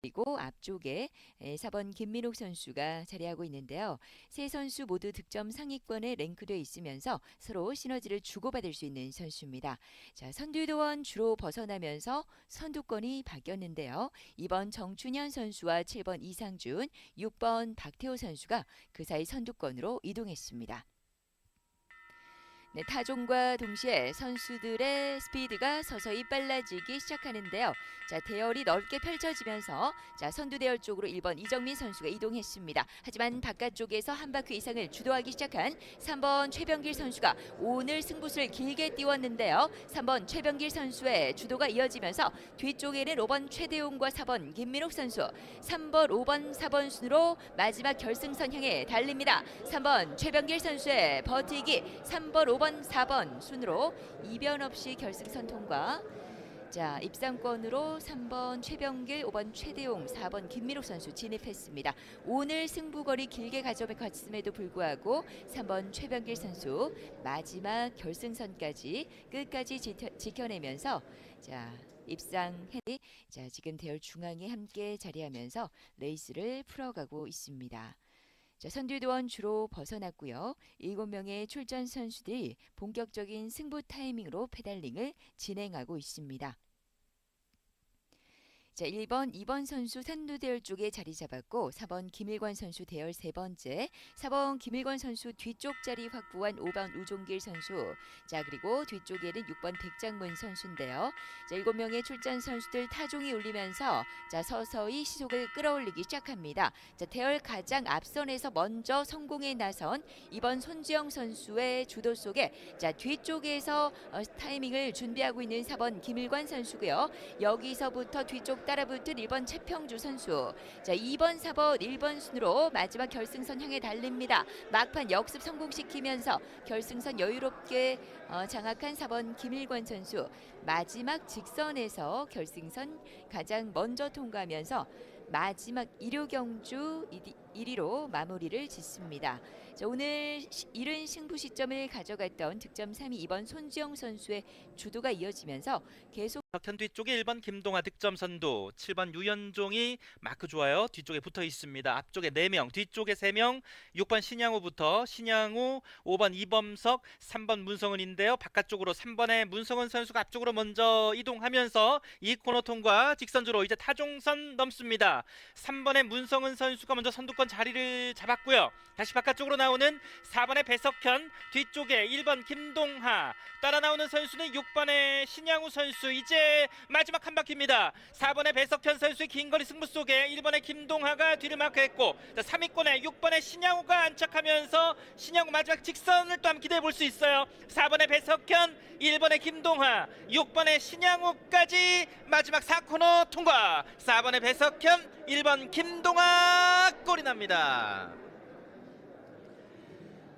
그리고 앞쪽에 4번 김민옥 선수가 자리하고 있는데요. 세 선수 모두 득점 상위권에 랭크되어 있으면서 서로 시너지를 주고받을 수 있는 선수입니다. 자, 선두도원 주로 벗어나면서 선두권이 바뀌었는데요. 2번 정춘현 선수와 7번 이상준, 6번 박태호 선수가 그 사이 선두권으로 이동했습니다. 네, 타종과 동시에 선수들의 스피드가 서서히 빨라지기 시작하는데요. 자, 대열이 넓게 펼쳐지면서 자, 선두 대열 쪽으로 1번 이정민 선수가 이동했습니다. 하지만 바깥쪽에서 한 바퀴 이상을 주도하기 시작한 3번 최병길 선수가 오늘 승부수를 길게 띄웠는데요. 3번 최병길 선수의 주도가 이어지면서 뒤쪽에는 5번 최대용과 4번 김민옥 선수, 3번, 5번, 4번 순으로 마지막 결승선 향해 달립니다. 3번 최병길 선수의 버티기, 3번, 5번, 4번 순으로 이변 없이 결승선 통과. 자, 입상권으로 3번 최병길, 5번 최대용, 4번 김민옥 선수 진입했습니다. 오늘 승부거리 길게 가져갔음에도 불구하고 3번 최병길 선수 마지막 결승선까지 끝까지 지켜, 지켜 내면서 자, 입상해 자, 지금 대열 중앙에 함께 자리하면서 레이스를 풀어가고 있습니다. 자, 선두도원 주로 벗어났고요. 7명의 출전 선수들이 본격적인 승부 타이밍으로 페달링을 진행하고 있습니다. 자, 1번, 2번 선수 선두대열 쪽에 자리 잡았고 4번 김일관 선수 대열 세 번째, 4번 김일관 선수 뒤쪽 자리 확보한 5번 우종길 선수. 자, 그리고 뒤쪽에는 6번 백장문 선수인데요. 자, 7명의 출전 선수들 타종이 울리면서 자, 서서히 시속을 끌어올리기 시작합니다. 자, 대열 가장 앞선에서 먼저 성공에 나선 2번 손지영 선수의 주도 속에 자, 뒤쪽에서 어, 타이밍을 준비하고 있는 4번 김일관 선수고요. 여기서부터 뒤쪽 따라 붙은 1번 최평주 선수. 자, 2번, 4번, 1번 순으로 마지막 결승선 향해 달립니다. 막판 역습 성공시키면서 결승선 여유롭게 어, 장악한 4번 김일관 선수. 마지막 직선에서 결승선 가장 먼저 통과하면서 마지막 일요 경주 1위로 마무리를 짓습니다. 자, 오늘 시- 이른 승부 시점을 가져갔던 득점 3위 2번 손지영 선수의 주도가 이어지면서 계속 현 뒤쪽에 1번 김동아 득점 선두, 7번 유현종이 마크 좋아요. 뒤쪽에 붙어 있습니다. 앞쪽에 4명, 뒤쪽에 3명, 6번 신양호부터 신양호, 5번 이범석, 3번 문성은인데요. 바깥쪽으로 3번의 문성은 선수가 앞쪽으로 먼저 이동하면서 이 코너 통과 직선주로 이제 타종선 넘습니다. 3번의 문성은 선수가 먼저 선두권 자리를 잡았고요. 다시 바깥쪽으로 나 오는 4번의 배석현, 뒤쪽에 1번 김동하, 따라 나오는 선수는 6번의 신양우 선수. 이제 마지막 한 바퀴입니다. 4번의 배석현 선수의 긴 거리 승부 속에 1번의 김동하가 뒤를 마크했고 자, 3위권에 6번의 신양우가 안착하면서 신양우 마지막 직선을 또 한번 기대해 볼 수 있어요. 4번의 배석현, 1번의 김동하, 6번의 신양우까지 마지막 4코너 통과. 4번의 배석현, 1번 김동하 골이 납니다.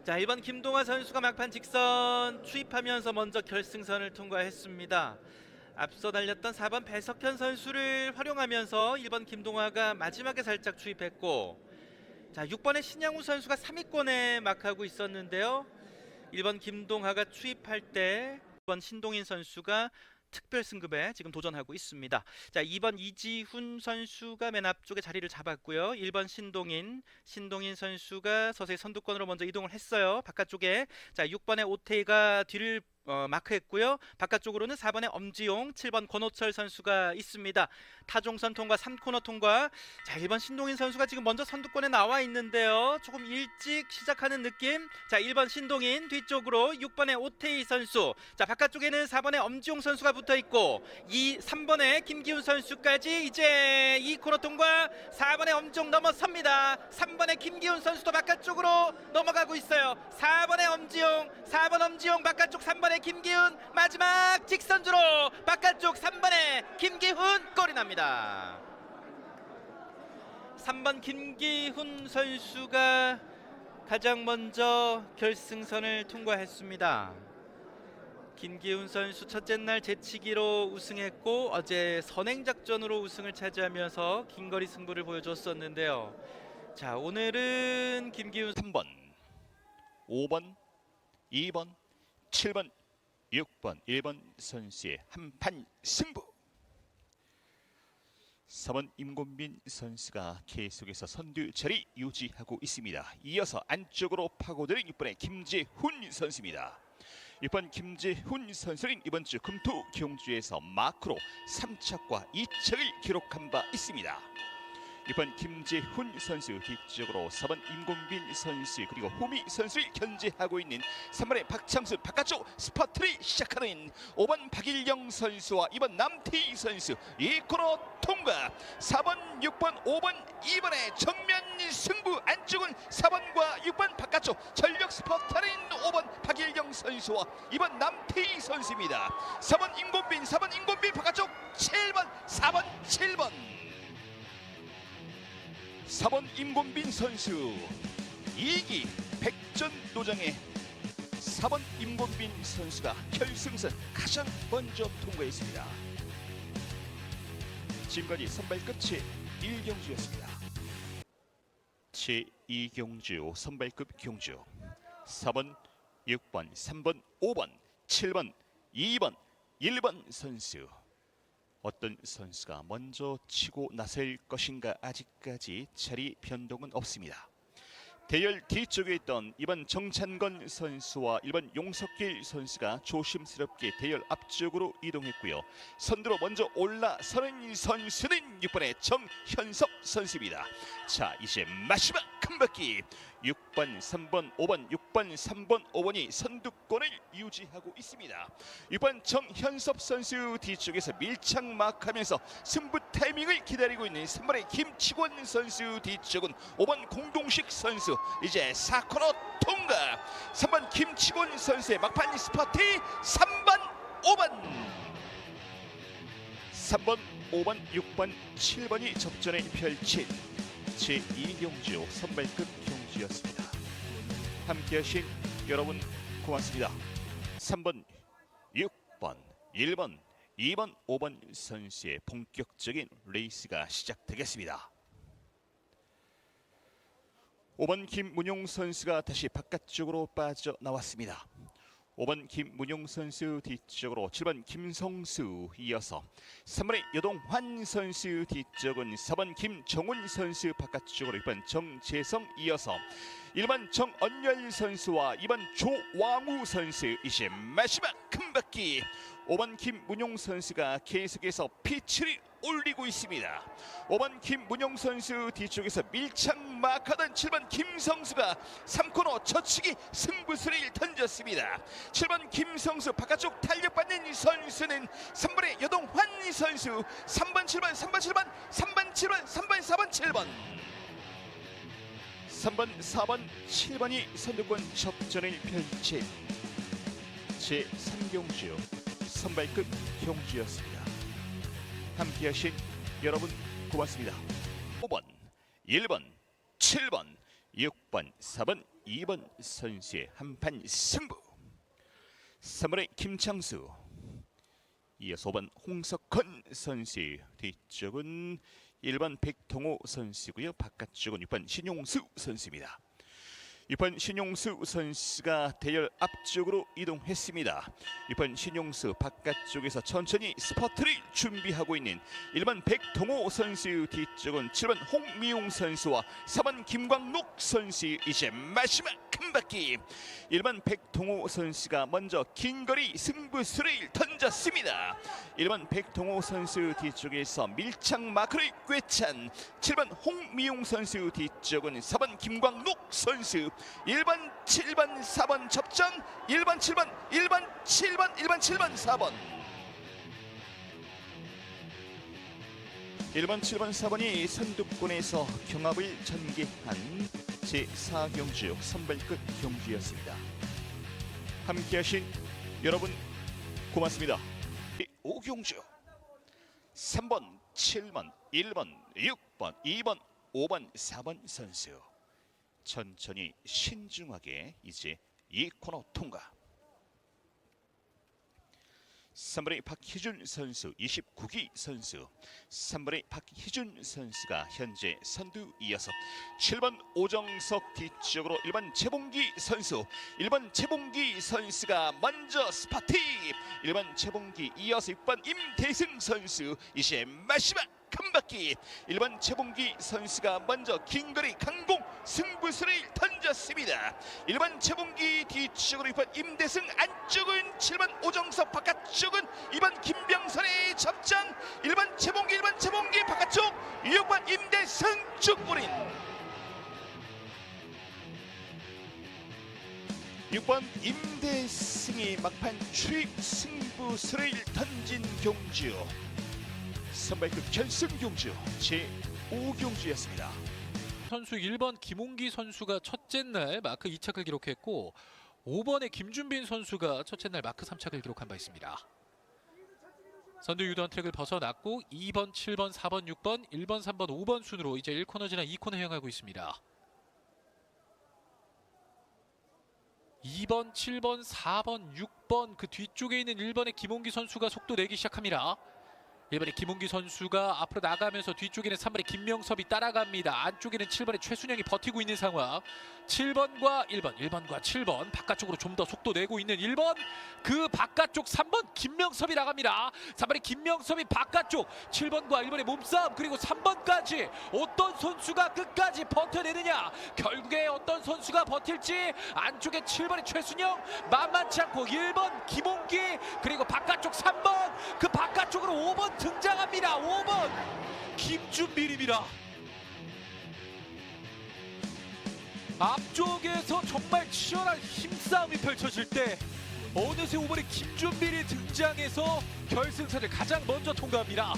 자, 1번 김동화 선수가 막판 직선 추입하면서 먼저 결승선을 통과했습니다. 앞서 달렸던 4번 배석현 선수를 활용하면서 1번 김동화가 마지막에 살짝 추입했고 자, 6번의 신양우 선수가 3위권에 막하고 있었는데요. 1번 김동하가 추입할 때 2번 신동인 선수가 특별 승급에 지금 도전하고 있습니다. 자, 2번 이지훈 선수가 맨 앞쪽에 자리를 잡았고요. 1번 신동인, 신동인 선수가 서서히 선두권으로 먼저 이동을 했어요. 바깥쪽에 자, 6번의 오테이가 뒤를 어, 마크했고요. 바깥쪽으로는 4번의 엄지용, 7번 권호철 선수가 있습니다. 타종선 통과 3코너 통과. 자, 1번 신동인 선수가 지금 먼저 선두권에 나와 있는데요. 조금 일찍 시작하는 느낌. 자, 1번 신동인 뒤쪽으로 6번의 오테이 선수. 자, 바깥쪽에는 4번의 엄지용 선수가 붙어 있고 이 3번의 김기훈 선수까지 이제 이 코너 통과 4번의 엄지용 넘어섭니다. 3번의 김기훈 선수도 바깥쪽으로 넘어가고 있어요. 4번의 엄지용, 4번 엄지용 바깥쪽 3번 의 김기훈 마지막 직선주로 바깥쪽 3번의 김기훈 골이 납니다. 3번 김기훈 선수가 가장 먼저 결승선을 통과했습니다. 김기훈 선수 첫째 날 제치기로 우승했고 어제 선행 작전으로 우승을 차지하면서 긴거리 승부를 보여줬었는데요. 자 오늘은 김기훈 3번, 5번, 2번, 7번, 6번, 1번 선수의 한판 승부. 4번 임곤빈 선수가 계속해서 선두 자리 유지하고 있습니다. 이어서 안쪽으로 파고드는 6번의 김재훈 선수입니다. 6번 김재훈 선수는 이번 주 금토 경주에서 마크로 3착과 2착을 기록한 바 있습니다. 6번 김재훈 선수 뒤쪽으로 4번 임곤빈 선수 그리고 호미 선수를 견제하고 있는 3번의 박창수 바깥쪽 스퍼트를 시작하는 5번 박일영 선수와 2번 남태희 선수 이 코너 통과. 4번 6번 5번 2번의 정면 승부 안쪽은 4번과 6번 바깥쪽 전력 스퍼트는 5번 박일영 선수와 2번 남태희 선수입니다. 4번 임곤빈 4번 임곤빈 바깥쪽 7번 4번 7번 4번 임곤빈 선수 2기 백전도장의 4번 임곤빈 선수가 결승선 가장 먼저 통과했습니다. 지금까지 선발 끝이 1경주였습니다. 제2경주 선발급 경주 4번, 6번, 3번, 5번, 7번, 2번, 1번 선수 어떤 선수가 먼저 치고 나설 것인가 아직까지 자리 변동은 없습니다. 대열 뒤쪽에 있던 2번 정찬건 선수와 1번 용석길 선수가 조심스럽게 대열 앞쪽으로 이동했고요. 선두로 먼저 올라서는 선수는 6번의 정현섭 선수입니다. 자 이제 마지막 큰 바퀴 6번, 3번, 5번, 6 번, 3번, 5번이 선두권을 유지하고 있습니다. 6번 정현섭 선수 뒤쪽에서 밀착막하면서 승부 타이밍을 기다리고 있는 3번의 김치권 선수 뒤쪽은 5번 공동식 선수 이제 4코너 통과 3번 김치권 선수의 막판 스퍼트 3번 5번 3번 5번 6번 7번이 접전을 펼친 제2경주 선발급 경주였습니다. 함께 하신 여러분 고맙습니다. 3번, 6번, 1번, 2번, 5번 선수의 본격적인 레이스가 시작되겠습니다. 5번 김문용 선수가 다시 바깥쪽으로 빠져나왔습니다. 5번 김문용 선수 뒤쪽으로 7번 김성수 이어서 3번의 여동환 선수 뒤쪽은 4번 김정훈 선수 바깥쪽으로 6번 정재성 이어서 1번 정언열 선수와 2번 조왕우 선수 이제 마지막 큰 바퀴 5번 김문용 선수가 계속해서 피치를 올리고 있습니다. 5번 김문용 선수 뒤쪽에서 밀착 마크하던 7번 김성수가 3코너 저치기 승부수를 던졌습니다. 7번 김성수 바깥쪽 탄력받는 이 선수는 3번의 여동환 선수 3번 7번 3번 7번 3번 7번 3번 4번 7번 3번 4번 7번이 선두권 접전을 펼친 제3경주 선발급 경주였습니다. 함께하신 여러분 고맙습니다. 5번, 1번, 7번, 6번, 4번, 2번 선수의 한판 승부. 3번의 김창수, 이어서 5번 홍석헌 선수 뒤쪽은 1번 백동호 선수고요. 바깥쪽은 6번 신용수 선수입니다. 6번 신용수 선수가 대열 앞쪽으로 이동했습니다. 6번 신용수 바깥쪽에서 천천히 스퍼트를 준비하고 있는 1번 백동호 선수 뒤쪽은 7번 홍미용 선수와 4번 김광록 선수 이제 마지막 큰 바퀴 1번 백동호 선수가 먼저 긴 거리 승부수를 던졌습니다. 1번 백동호 선수 뒤쪽에서 밀착 마크를 꿰찬 7번 홍미용 선수 뒤쪽은 4번 김광록 선수 1번 7번 4번 접전 1번 7번 1번 7번 1번 7번 4번 1번 7번 4번이 선두권에서 경합을 전개한 제4경주 선발급 경주였습니다. 함께하신 여러분 고맙습니다. 5경주 3번, 7번, 1번, 6번, 2번, 5번, 4번 선수 천천히 신중하게 이제 이 코너 통과. 3번의 박희준 선수 29기 선수. 3번의 박희준 선수가 현재 선두 이어서 7번 오정석 뒤쪽으로 1번 최봉기 선수 1번 최봉기 선수가 먼저 스파트 1번 최봉기 이어서 6번 임대승 선수. 이제 마지막 한 바퀴. 1번 최봉기 선수가 먼저 긴 거리 강공 승부수를 던졌습니다. 1번 최봉기 뒤쪽으로 6번 임대승 안쪽은 7번 오정석 바깥쪽은 2번 김병선의 접장 1번 최봉기 1번 최봉기 바깥쪽 6번 임대승 쭉뿌린 6번 임대승이 막판 출입 승부수를 던진 경주 선발급 결승 경주 제5경주였습니다. 선수 1번 김홍기 선수가 첫째 날 마크 2착을 기록했고 5번의 김준빈 선수가 첫째 날 마크 3착을 기록한 바 있습니다. 선두 유도한 트랙을 벗어났고 2번, 7번, 4번, 6번, 1번, 3번, 5번 순으로 이제 1코너 지나 2코너 향하고 있습니다. 2번, 7번, 4번, 6번 그 뒤쪽에 있는 1번의 김홍기 선수가 속도 내기 시작합니다. 1번의 김홍기 선수가 앞으로 나가면서 뒤쪽에는 3번의 김명섭이 따라갑니다. 안쪽에는 7번의 최순영이 버티고 있는 상황. 7번과 1번, 1번과 7번 바깥쪽으로 좀 더 속도 내고 있는 1번 그 바깥쪽 3번 김명섭이 나갑니다. 3번의 김명섭이 바깥쪽 7번과 1번의 몸싸움 그리고 3번까지 어떤 선수가 끝까지 버텨내느냐 결국에 어떤 선수가 버틸지 안쪽에 7번의 최순영 만만치 않고 1번 김홍기 그리고 바깥쪽 3번 그 바깥쪽으로 5번 등장합니다. 5번 김준빈입니다. 앞쪽에서 정말 치열한 힘싸움이 펼쳐질 때 어느새 5번의 김준빈이 등장해서 결승선을 가장 먼저 통과합니다.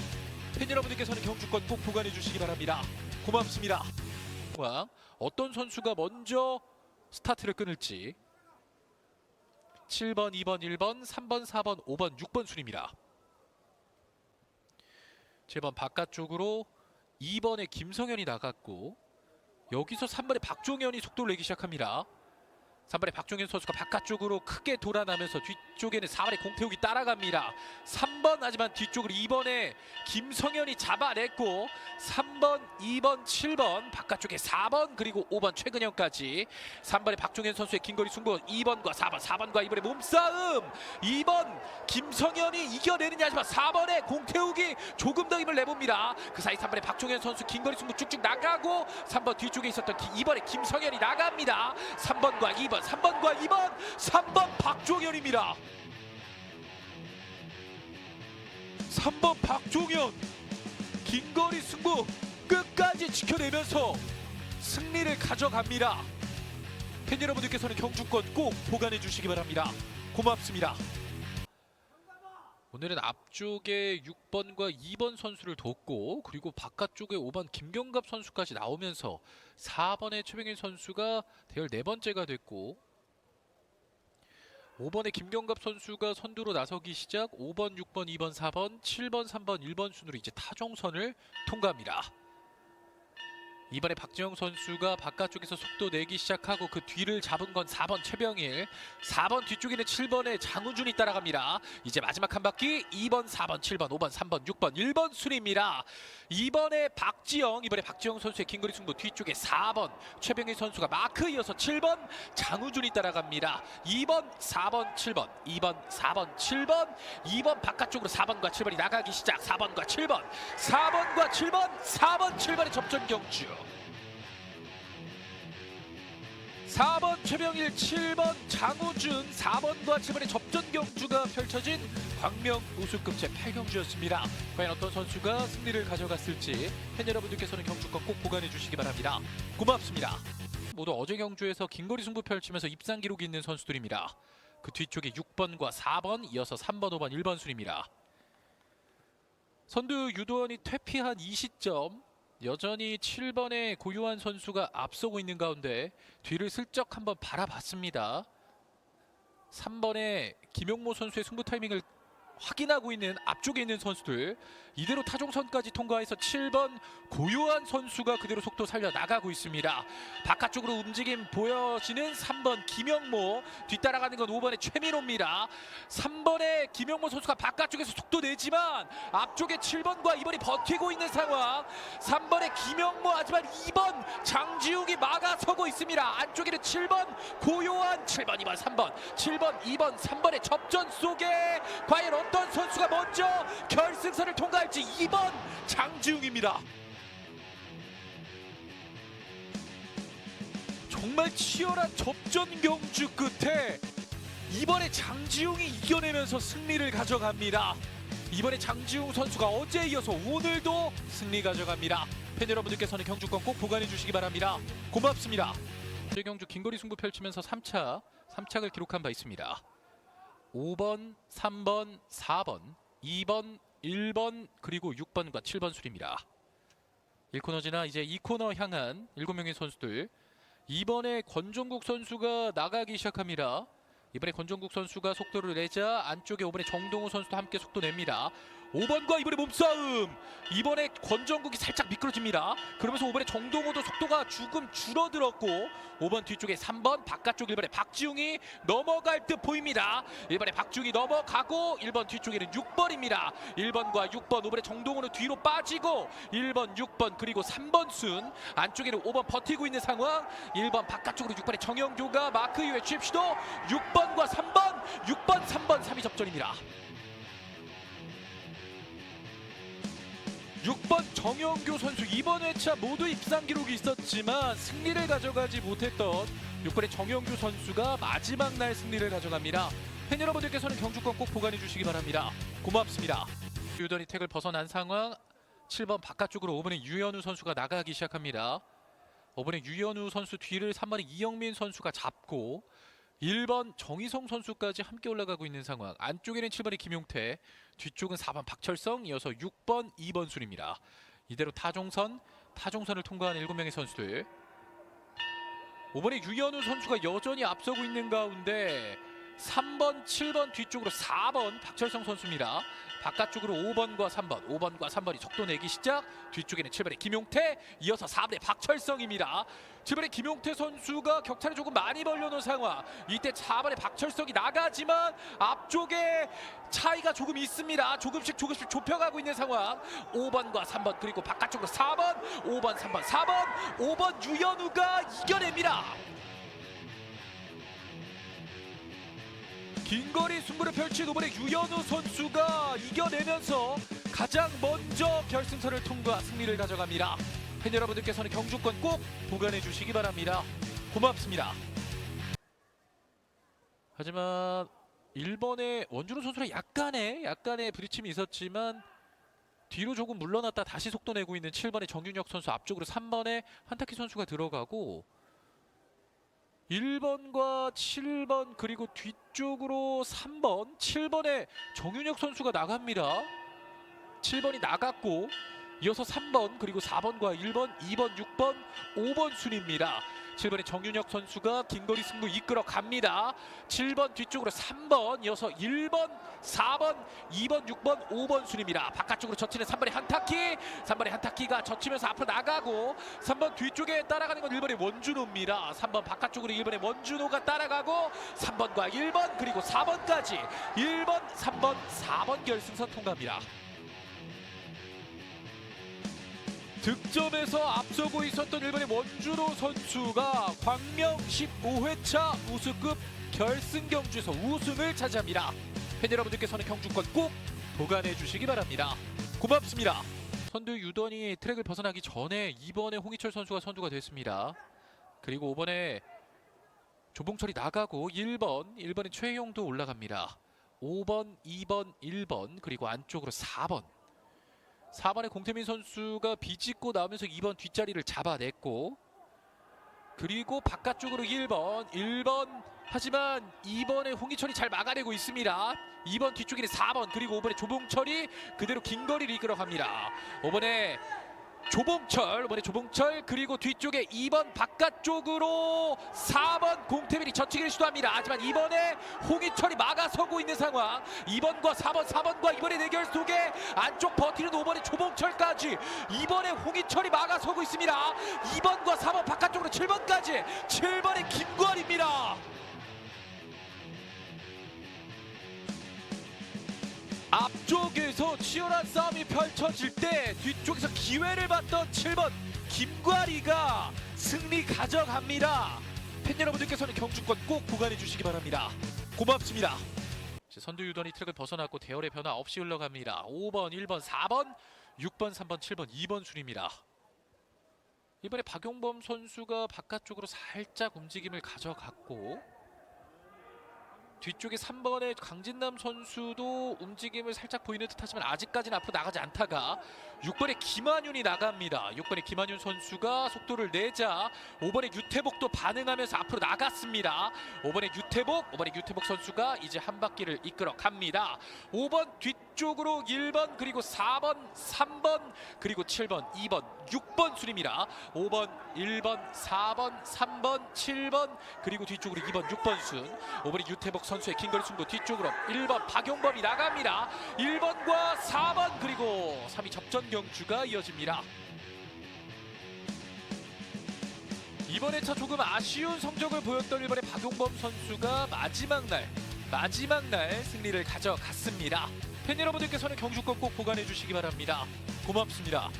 팬 여러분들께서는 경주권 꼭 보관해 주시기 바랍니다. 고맙습니다. 어떤 선수가 먼저 스타트를 끊을지 7번, 2번, 1번, 3번, 4번, 5번, 6번 순입니다. 7번 바깥쪽으로 2번의 김성현이 나갔고 여기서 3번의 박종현이 속도를 내기 시작합니다. 3번의 박종현 선수가 바깥쪽으로 크게 돌아나면서 뒤쪽에는 4번의 공태욱이 따라갑니다. 3번 하지만 뒤쪽으로 2번에 김성현이 잡아냈고 3번, 2번, 7번 바깥쪽에 4번 그리고 5번 최근영까지 3번의 박종현 선수의 긴거리 승부 2번과 4번, 4번과 2번의 몸싸움 2번 김성현이 이겨내느냐 하지만 4번의 공태욱이 조금 더 힘을 내봅니다. 그 사이 3번의 박종현 선수 긴거리 승부 쭉쭉 나가고 3번 뒤쪽에 있었던 2번의 김성현이 나갑니다. 3번과 2번, 3번과 2번, 3번 박종현입니다. 3번 박종현 긴거리 승부 끝까지 지켜내면서 승리를 가져갑니다. 팬 여러분들께서는 경주권 꼭 보관해 주시기 바랍니다. 고맙습니다. 오늘은 앞쪽에 6번과 2번 선수를 뒀고 그리고 바깥쪽에 5번 김경갑 선수까지 나오면서 4번의 최병일 선수가 대열 네 번째가 됐고 5번의 김경갑 선수가 선두로 나서기 시작 5번, 6번, 2번, 4번, 7번, 3번, 1번 순으로 이제 타종선을 통과합니다. 이번에 박지영 선수가 바깥쪽에서 속도 내기 시작하고 그 뒤를 잡은 건 4번 최병일. 4번 뒤쪽에는 7번의 장우준이 따라갑니다. 이제 마지막 한 바퀴 2번 4번 7번 5번 3번 6번 1번 순입니다. 2번에 박지영 이번에 박지영 선수의 긴거리 승부 뒤쪽에 4번 최병일 선수가 마크 이어서 7번 장우준이 따라갑니다. 2번 4번 7번 2번 4번 7번 2번 바깥쪽으로 4번과 7번이 나가기 시작. 4번과 7번 4번과 7번 4번 7번의 접전 경주 4번 최병일 7번 장우준 4번과 7번의 접전 경주가 펼쳐진 광명 우승급 제8경주였습니다. 과연 어떤 선수가 승리를 가져갔을지 팬 여러분들께서는 경주권 꼭 보관해 주시기 바랍니다. 고맙습니다. 모두 어제 경주에서 긴거리 승부 펼치면서 입상 기록이 있는 선수들입니다. 그 뒤쪽에 6번과 4번 이어서 3번, 5번, 1번 순입니다. 선두 유도원이 퇴피한 이 시점 여전히 7번의 고요한 선수가 앞서고 있는 가운데 뒤를 슬쩍 한번 바라봤습니다. 3번의 김용모 선수의 승부 타이밍을 확인하고 있는 앞쪽에 있는 선수들 이대로 타종선까지 통과해서 7번 고요한 선수가 그대로 속도 살려 나가고 있습니다. 바깥쪽으로 움직임 보여지는 3번 김영모 뒤따라가는 건 5번의 최민호입니다. 3번의 김영모 선수가 바깥쪽에서 속도 내지만 앞쪽에 7번과 2번이 버티고 있는 상황 3번의 김영모 하지만 2번 장지욱이 막아 막아서고 있습니다. 안쪽에는 7번 고요한 7번 2번 3번 7번 2번 3번의 접전 속에 과연 어떤 선수가 먼저 결승선을 통과할지 2번 장지웅입니다. 정말 치열한 접전 경주 끝에 이번에 장지웅이 이겨내면서 승리를 가져갑니다. 이번에 장지웅 선수가 어제에 이어서 오늘도 승리 가져갑니다. 팬 여러분들께서는 경주권 꼭 보관해 주시기 바랍니다. 고맙습니다. 어제 경주 긴거리 승부 펼치면서 3차 3착을 기록한 바 있습니다. 5번, 3번, 4번, 2번, 1번 그리고 6번과 7번 술입니다. 1코너 지나 이제 2코너 향한 7명의 선수들 이번에 권종국 선수가 나가기 시작합니다. 이번에 권종국 선수가 속도를 내자 안쪽에 5번에 정동호 선수도 함께 속도 냅니다. 5번과 이번에 몸싸움. 이번에 권정국이 살짝 미끄러집니다. 그러면서 5번에 정동호도 속도가 조금 줄어들었고 5번 뒤쪽에 3번 바깥쪽 1번에 박지웅이 넘어갈 듯 보입니다. 1번에 박지웅이 넘어가고 1번 뒤쪽에는 6번입니다. 1번과 6번 5번에 정동호는 뒤로 빠지고 1번 6번 그리고 3번 순 안쪽에는 5번 버티고 있는 상황 1번 바깥쪽으로 6번의 정영조가 마크 이후에 취입 시도 6번과 3번 6번 3번 3위 접전입니다. 6번 정영교 선수 이번 회차 모두 입상 기록이 있었지만 승리를 가져가지 못했던 6번의 정영교 선수가 마지막 날 승리를 가져갑니다. 팬 여러분들께서는 경주권 꼭 보관해 주시기 바랍니다. 고맙습니다. 유던이 택을 벗어난 상황 7번 바깥쪽으로 5번의 유현우 선수가 나가기 시작합니다. 5번의 유현우 선수 뒤를 3번의 이영민 선수가 잡고 1번 정희성 선수까지 함께 올라가고 있는 상황. 안쪽에는 7번의 김용태, 뒤쪽은 4번 박철성, 이어서 6번, 2번 순입니다. 이대로 타종선, 타종선을 통과한 7명의 선수들. 5번의 유현우 선수가 여전히 앞서고 있는 가운데 3번, 7번 뒤쪽으로 4번 박철성 선수입니다. 바깥쪽으로 5번과 3번, 5번과 3번이 속도 내기 시작. 뒤쪽에는 7번의 김용태, 이어서 4번의 박철성입니다. 7번의 김용태 선수가 격차를 조금 많이 벌려놓은 상황. 이때 4번의 박철성이 나가지만 앞쪽에 차이가 조금 있습니다. 조금씩 조금씩 좁혀가고 있는 상황. 5번과 3번 그리고 바깥쪽으로 4번, 5번, 3번, 4번, 5번 유현우가 이겨냅니다. 긴 거리 승부를 펼친 5번의 유현우 선수가 이겨내면서 가장 먼저 결승선을 통과 승리를 가져갑니다. 팬 여러분들께서는 경주권 꼭 보관해 주시기 바랍니다. 고맙습니다. 하지만 1번의 원준호 선수랑 약간의 약간의 부딪힘이 있었지만 뒤로 조금 물러났다 다시 속도 내고 있는 7번의 정윤혁 선수 앞쪽으로 3번의 한타키 선수가 들어가고 1번과 7번 그리고 뒤쪽으로 3번 7번에 정윤혁 선수가 나갑니다. 7번이 나갔고 이어서 3번 그리고 4번과 1번 2번 6번 5번 순입니다. 7번의 정윤혁 선수가 긴거리 승부 이끌어 갑니다. 7번 뒤쪽으로 3번 이어서 1번 4번 2번 6번 5번 순입니다. 바깥쪽으로 젖히는 3번의 한타키 3번의 한타키가 젖히면서 앞으로 나가고 3번 뒤쪽에 따라가는 건 1번의 원준호입니다. 3번 바깥쪽으로 1번의 원준호가 따라가고 3번과 1번 그리고 4번까지 1번 3번 4번 결승선 통과합니다. 득점에서 앞서고 있었던 일본의 원준호 선수가 광명 15회차 우승급 결승 경주에서 우승을 차지합니다. 팬 여러분들께서는 경주권 꼭 보관해 주시기 바랍니다. 고맙습니다. 선두 유던이 트랙을 벗어나기 전에 이번에 홍희철 선수가 선두가 됐습니다. 그리고 5번에 조봉철이 나가고 1번, 1번에 최용도 올라갑니다. 5번, 2번, 1번 그리고 안쪽으로 4번 4번의 공태민 선수가 비집고 나오면서 2번 뒷자리를 잡아냈고 그리고 바깥쪽으로 1번 1번 하지만 2번의 홍희철이 잘 막아내고 있습니다. 2번 뒤쪽에는 4번 그리고 5번의 조봉철이 그대로 긴 거리를 이끌어갑니다. 5번의 조봉철, 5번의 조봉철 그리고 뒤쪽에 2번 바깥쪽으로 4번 공태민이 젖히기를 시도합니다. 하지만 이번에 홍희철이 막아서고 있는 상황. 2번과 4번, 4번과 이번의 대결 속에 안쪽 버티는 5번의 조봉철까지 이번에 홍희철이 막아서고 있습니다. 2번과 4번 바깥쪽으로 7번까지 7번의 김관입니다. 앞쪽에서 치열한 싸움이 펼쳐질 때 뒤쪽에서 기회를 봤던 7번 김과리가 승리 가져갑니다. 팬 여러분들께서는 경주권 꼭 보관해 주시기 바랍니다. 고맙습니다. 선두 유던이 트랙을 벗어났고 대열의 변화 없이 흘러갑니다. 5번, 1번, 4번, 6번, 3번, 7번, 2번 순입니다. 이번에 박용범 선수가 바깥쪽으로 살짝 움직임을 가져갔고 뒤쪽에 3번의 강진남 선수도 움직임을 살짝 보이는 듯하지만 아직까지는 앞으로 나가지 않다가 6번의 김한윤이 나갑니다. 6번의 김한윤 선수가 속도를 내자 5번의 유태복도 반응하면서 앞으로 나갔습니다. 5번의 유태복, 5번의 유태복 선수가 이제 한 바퀴를 이끌어 갑니다. 5번 뒤쪽으로 1번 그리고 4번, 3번 그리고 7번, 2번, 6번 순입니다. 5번, 1번, 4번, 3번, 7번 그리고 뒤쪽으로 2번, 6번 순. 5번의 유태복 선수의 승부 뒤쪽으로 1번 박용범이 나갑니다. 1번과 4번 그리고 3위 접전 경주가 이어집니다. 이번에 차 조금 아쉬운 성적을 보였던 일본의 박용범 선수가 마지막 날 마지막 날 승리를 가져갔습니다. 팬 여러분들께서는 경주권 꼭 보관해 주시기 바랍니다. 고맙습니다.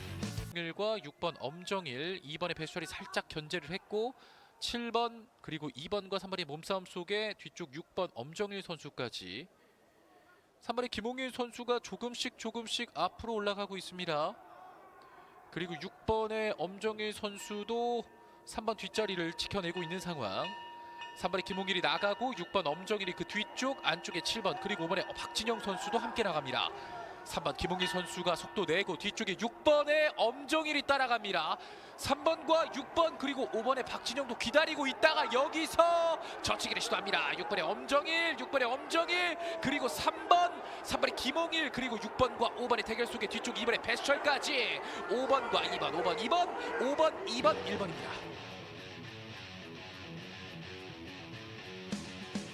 1과 6번 엄정일, 2번의 배수열이 살짝 견제를 했고 7번 그리고 2번과 3번의 몸싸움 속에 뒤쪽 6번 엄정일 선수까지 3번의 김홍일 선수가 조금씩 조금씩 앞으로 올라가고 있습니다. 그리고 6번의 엄정일 선수도 3번 뒷자리를 지켜내고 있는 상황. 3번의 김홍일이 나가고 6번 엄정일이 그 뒤쪽 안쪽에 7번 그리고 5번의 박진영 선수도 함께 나갑니다. 3번 김홍일 선수가 속도 내고 뒤쪽에 6번의 엄정일이 따라갑니다. 3번과 6번 그리고 5번의 박진영도 기다리고 있다가 여기서 저치기를 시도합니다. 6번의 엄정일, 6번의 엄정일 그리고 3번, 3번의 김홍일 그리고 6번과 5번의 대결 속에 뒤쪽 2번의 배수철까지 5번과 2번, 5번, 2번, 5번, 2번, 1번입니다.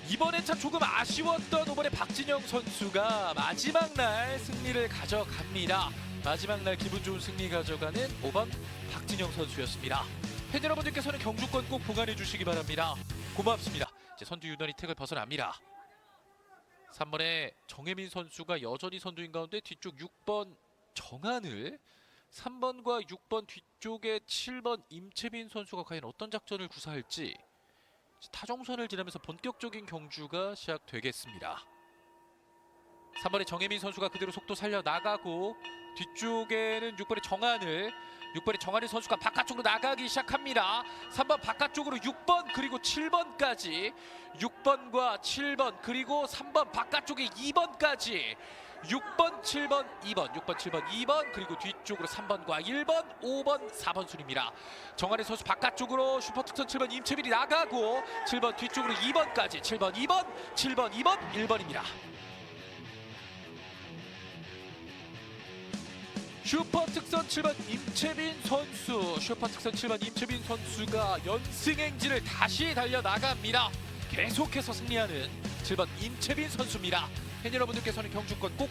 이번에 참 조금 아쉬웠던 5번의 박진영 선수가 마지막 날 승리를 가져갑니다. 마지막 날 기분 좋은 승리 가져가는 5번 박진영 선수였습니다. 팬 여러분들께서는 경주권 꼭 보관해 주시기 바랍니다. 고맙습니다. 이제 선두 유던이 택을 벗어납니다. 3번의 정혜민 선수가 여전히 선두인 가운데 뒤쪽 6번 정한을 3번과 6번 뒤쪽에 7번 임채민 선수가 과연 어떤 작전을 구사할지 타정선을 지나면서 본격적인 경주가 시작되겠습니다. 3번의 정혜민 선수가 그대로 속도 살려 나가고 뒤쪽에는 6번의 정한을 6번의 정한일 선수가 바깥쪽으로 나가기 시작합니다. 3번 바깥쪽으로 6번 그리고 7번까지 6번과 7번 그리고 3번 바깥쪽에 2번까지 6번, 7번, 2번, 6번, 7번, 2번 그리고 뒤쪽으로 3번과 1번, 5번, 4번 순입니다. 정한일 선수 바깥쪽으로 슈퍼특선 7번 임채민이 나가고 7번 뒤쪽으로 2번까지 7번, 2번, 7번, 2번, 1번입니다. 슈퍼 특선 7번 임채빈 선수 슈퍼 특선 7번 임채빈 선수가 연승 행진을 다시 달려 나갑니다. 계속해서 승리하는 7번 임채빈 선수입니다. 팬 여러분들께서는 경주권 꼭